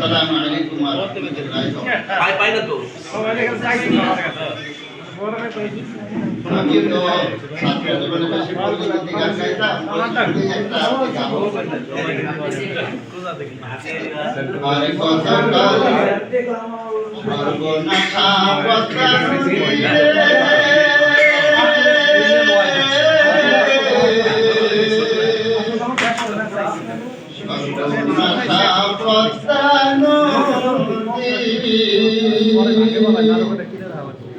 अस्सलाम वालेकुम व रहमतुल्लाहि व बरकातहू भाई भाई ना तो अभी तो साथियों ने पैसे बोल के दिया था हमारे को सरकार हमारे को नशा पत्र दिए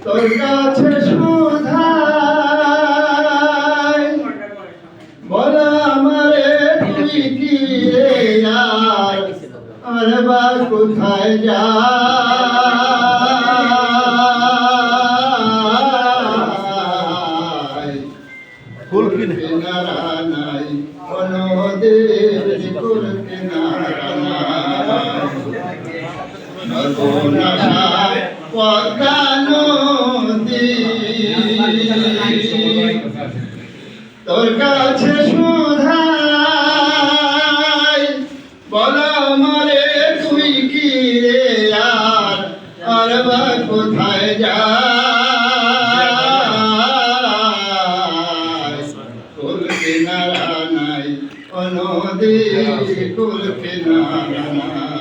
তোর কাছে সুধাই বল আমারে তুই কি রে আর বা কোথায় যা ফুল কিনারা নাই কোনো দেশ ফুল নাই সর্বনাশা পদ্মা নদী তোর কাছে সুধাই বল আমারে তুই কি রে আর? আর কোথায় যা কুল কিনারা নাই অনদী কুল কিনারা নাই।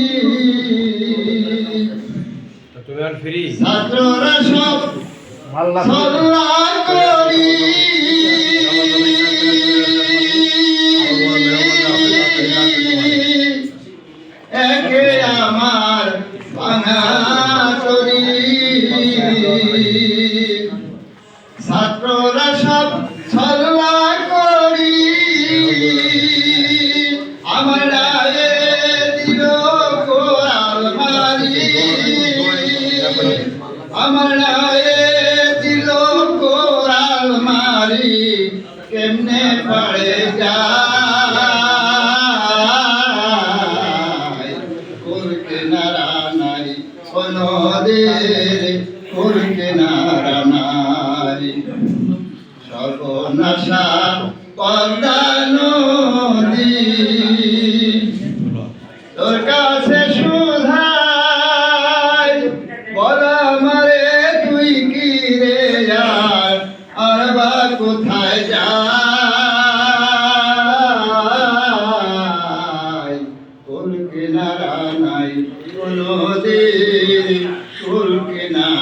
ফ্রি। ছাত্ররা সব সল্লা করি। একে আমার ভাঙা আমার রায়ে দিল কোরাল মারি, কেমনে পড়ে যায়? কুল কিনারা নাই কোনো দের কুল নাই। সর্বনাশা পদ্মা কোথায় যায়? কোন কিনারা নাই কোনো দিন কুল কিনারা